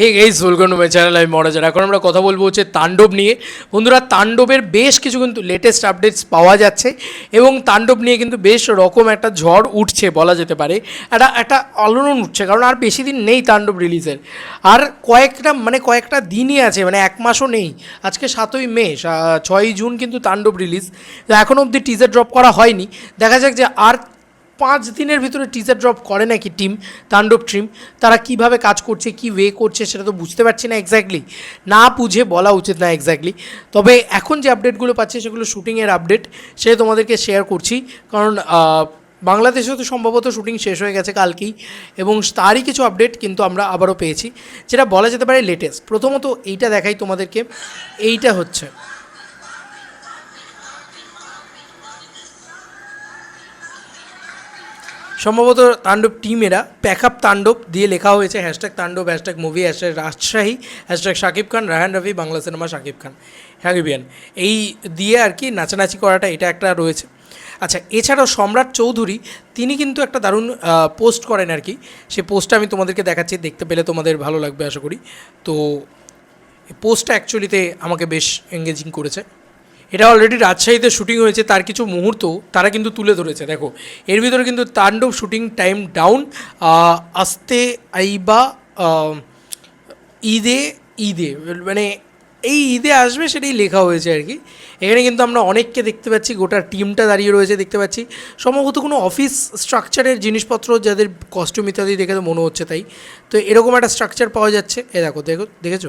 Hey guys welcome to my channel আমি মরাজার এখন আমরা কথা বলব হচ্ছে তাণ্ডব নিয়ে। বন্ধুরা, তাণ্ডবের বেশ কিছু কিন্তু লেটেস্ট আপডেটস পাওয়া যাচ্ছে এবং তাণ্ডব নিয়ে কিন্তু বেশ রকম একটা ঝড় উঠছে বলা যেতে পারে। একটা একটা আলোড়ন উঠছে, কারণ আর বেশি দিন নেই তাণ্ডব রিলিজের আর কয়েকটা মানে কয়েকটা দিনই আছে মানে এক মাসও নেই। আজকে সাতই মে ছয়ই জুন কিন্তু তাণ্ডব রিলিজ এখন অবধি টিজার ড্রপ করা হয়নি। দেখা যাক যে আর পাঁচ দিনের ভিতরে টিজার ড্রপ করে নাকি টিম তাণ্ডব টিম তারা কীভাবে কাজ করছে, কি ওয়ে করছে সেটা তো বুঝতে পারছি না এক্স্যাক্টলি না বুঝে বলা উচিত না এক্স্যাক্টলি তবে এখন যে আপডেটগুলো পাচ্ছি সেগুলো শুটিংয়ের আপডেট সে তোমাদেরকে শেয়ার করছি। কারণ বাংলাদেশেও তো সম্ভবত শুটিং শেষ হয়ে গেছে কালকেই, এবং তারই কিছু আপডেট কিন্তু আমরা আবারও পেয়েছি, যেটা বলা যেতে পারে লেটেস্ট প্রথমত এইটা দেখাই তোমাদেরকে, এইটা হচ্ছে। সম্ভবত তাণ্ডব টিমেরা প্যাক আপ তাণ্ডব দিয়ে লেখা হয়েছে hashtag Taandob hashtag movie hashtag Rajshahi hashtag Shakib Khan Raihan Rafi, Bangla cinema Shakib Khan হ্যাগিবিয়ান এই দিয়ে আর কি নাচানাচি করাটা এটা একটা রয়েছে। আচ্ছা এছাড়াও সম্রাট চৌধুরী, তিনি কিন্তু একটা দারুণ পোস্ট করেন আর কি। সে পোস্টটা আমি তোমাদেরকে দেখাচ্ছি, দেখতে পেলে তোমাদের ভালো লাগবে আশা করি। তো পোস্টটা অ্যাকচুয়ালিতে আমাকে বেশ এঙ্গেজিং করেছে। এটা অলরেডি রাজশাহীতে শুটিং হয়েছে, তার কিছু মুহূর্ত তারা কিন্তু তুলে ধরেছে, দেখো। এর ভিতরে কিন্তু তাণ্ডব শুটিং টাইম ডাউন আস্তে আইবা ঈদে ঈদে মানে এই ঈদে আসবে সেটাই লেখা হয়েছে আর কি। এখানে কিন্তু আমরা অনেককে দেখতে পাচ্ছি, গোটা টিমটা দাঁড়িয়ে রয়েছে দেখতে পাচ্ছি। সম্ভবত কোনো অফিস স্ট্রাকচারের জিনিসপত্র, যাদের কস্টিউম ইত্যাদি দেখে তো মনে হচ্ছে তাই। তো এরকম একটা স্ট্রাকচার পাওয়া যাচ্ছে। এ দেখো দেখো, দেখেছ?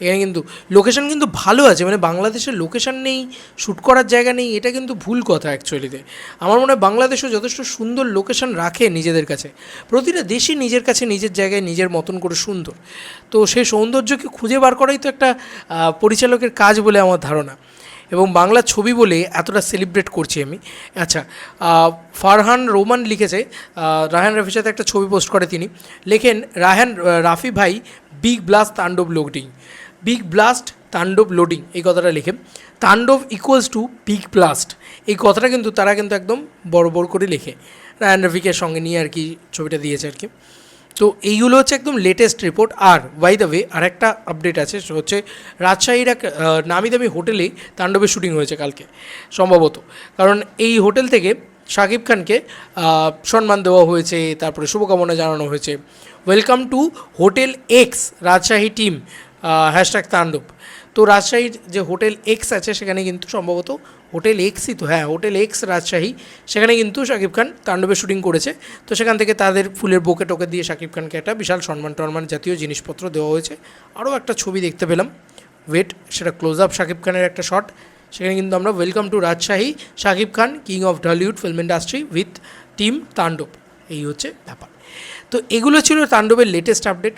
এখানে কিন্তু লোকেশন কিন্তু ভালো আছে মানে বাংলাদেশের লোকেশন নেই শ্যুট করার জায়গা নেই, এটা কিন্তু ভুল কথা অ্যাকচুয়ালিতে আমার মনে হয় বাংলাদেশও যথেষ্ট সুন্দর লোকেশন রাখে নিজেদের কাছে। প্রতিটা দেশই নিজের কাছে নিজের জায়গায় নিজের মতন করে সুন্দর। তো সেই সৌন্দর্যকে খুঁজে বার করাই তো একটা পরিচালকের কাজ বলে আমার ধারণা। এবং বাংলা ছবি বলে এতটা সেলিব্রেট করছি আমি। আচ্ছা ফারহান রোমান লিখেছে রাহান রাফির সাথে একটা ছবি পোস্ট করে তিনি। লেখেন রাহান রাফি ভাই big blast Taandob loading big blast Taandob loading এই কথাটা লিখে। তাণ্ডব ইকুয়ালস টু বিগ ব্লাস্ট এই কথাটা কিন্তু তারা কিন্তু একদম বড় বড় করে লেখে। রায়ান রফিকের সঙ্গে নিয়ে আর কি ছবিটা দিয়েছে আর কি। তো এইগুলো হচ্ছে একদম লেটেস্ট রিপোর্ট আর ওয়াই দ্য ওয়ে আর একটা আপডেট আছে হচ্ছে রাজশাহীর এক নামি দামি হোটেলে তাণ্ডবের শুটিং হয়েছে কালকে, সম্ভবত। কারণ এই হোটেল থেকে শাকিব খানকে সম্মান দেওয়া হয়েছে, তারপরে শুভকামনা জানানো হয়েছে। Welcome to hotel X Rajshahi team hashtag Taandob. তো রাজশাহীর যে হোটেল এক্স আছে, সেখানে কিন্তু সম্ভবত হোটেল এক্সই তো হ্যাঁ হোটেল এক্স রাজশাহী, সেখানে কিন্তু শাকিব খান তাণ্ডবের শুটিং করেছে। তো সেখান থেকে তাদের ফুলের বোকে টোকে দিয়ে শাকিব খানকে একটা বিশাল সম্মান টম্মান জাতীয় জিনিসপত্র দেওয়া হয়েছে। আরও একটা ছবি দেখতে পেলাম। ওয়েট সেটা ক্লোজ আপ শাকিব খানের একটা শট সেখানে কিন্তু আমরা welcome to Rajshahi Shakib Khan king of Dhallywood film industry with team Taandob. এই হচ্ছে ব্যাপার। তো এগুলো ছিল তাণ্ডবের লেটেস্ট আপডেট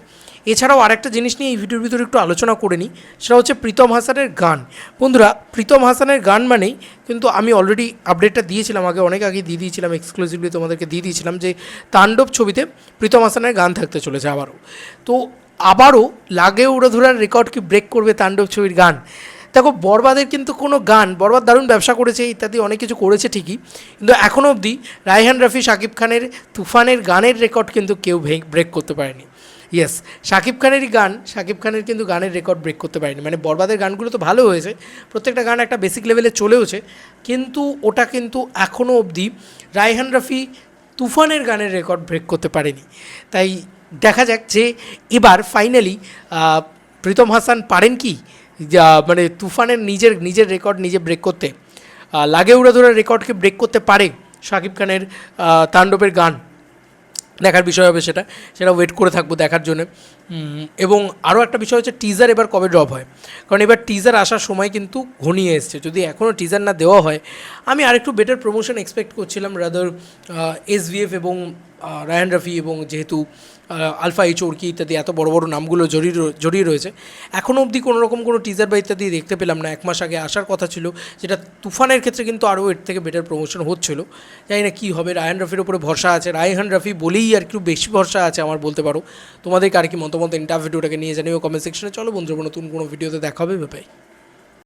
এছাড়াও আরেকটা জিনিস নিয়ে এই ভিডিওর ভিতরে একটু আলোচনা করে নিই, সেটা হচ্ছে প্রীতম হাসানের গান। বন্ধুরা, প্রীতম হাসানের গান মানেই কিন্তু আমি অলরেডি আপডেটটা দিয়েছিলাম আগে, অনেক আগে দিয়ে দিয়েছিলাম এক্সক্লুসিভলি তোমাদেরকে দিয়ে দিয়েছিলাম যে তাণ্ডব ছবিতে প্রীতম হাসানের গান থাকতে চলেছে আবারও। তো আবারও লাগে উড়োধুরার রেকর্ড কি ব্রেক করবে তাণ্ডব ছবির গান? দেখো, বরবাদের কিন্তু কোনো গান, বরবাদ দারুণ ব্যবসা করেছে, ইত্যাদি, অনেক কিছু করেছে ঠিকই, কিন্তু এখনও অবধি রায়হান রফি, শাকিব খানের তুফানের গানের রেকর্ড কিন্তু কেউ ব্রেক করতে পারেনি। ইয়েস শাকিব খানেরই গান, শাকিব খানের কিন্তু গানের রেকর্ড ব্রেক করতে পারেনি। মানে বরবাদের গানগুলো তো ভালো হয়েছে, প্রত্যেকটা গান একটা বেসিক লেভেলে চলেওছে, কিন্তু ওটা কিন্তু এখনও অবধি রায়হান রফি তুফানের গানের রেকর্ড ব্রেক করতে পারেনি। তাই দেখা যাক যে এবার ফাইনালি প্রীতম হাসান পারেন কি? মানে তুফানের নিজের নিজের রেকর্ড নিজে ব্রেক করতে লাগে উড়া ধরে রেকর্ডকে ব্রেক করতে পারে শাকিব খানের তাণ্ডবের গান। দেখার বিষয় হবে সেটা সেটা ওয়েট করে থাকব দেখার জন্য। এবং আরও একটা বিষয় হচ্ছে টিজার এবার কবে ড্রপ হয়। কারণ এবার টিজার আসার সময় কিন্তু ঘনিয়ে এসছে। যদি এখনও টিজার না দেওয়া হয়, আমি আরেকটু বেটার প্রমোশন এক্সপেক্ট করছিলাম রাদার এস এবং রায়ান রফি এবং যেহেতু আলফা এই চোরকি ইত্যাদি এত বড় বড় নামগুলো জড়িয়ে জড়িয়ে রয়েছে এখনও অবধি কোনো রকম কোনো টিজার বা ইত্যাদি দেখতে পেলাম না। এক মাস আগে আসার কথা ছিল, যেটা তুফানের ক্ষেত্রে কিন্তু আরও এর থেকে বেটার প্রমোশন হচ্ছিল। জানি না কী হবে রায়হান রফির ওপরে ভরসা আছে। রায়হান রফি বলেই আর একটু বেশি ভরসা আছে আমার বলতে পারো। তোমাদেরকে আর কি মতামত? ইন্টার ভিডিওটাকে নিয়ে জানিও কমেন্ট সেকশনে চলো বন্ধুরা, নতুন কোনো ভিডিওতে দেখা হবে ভাই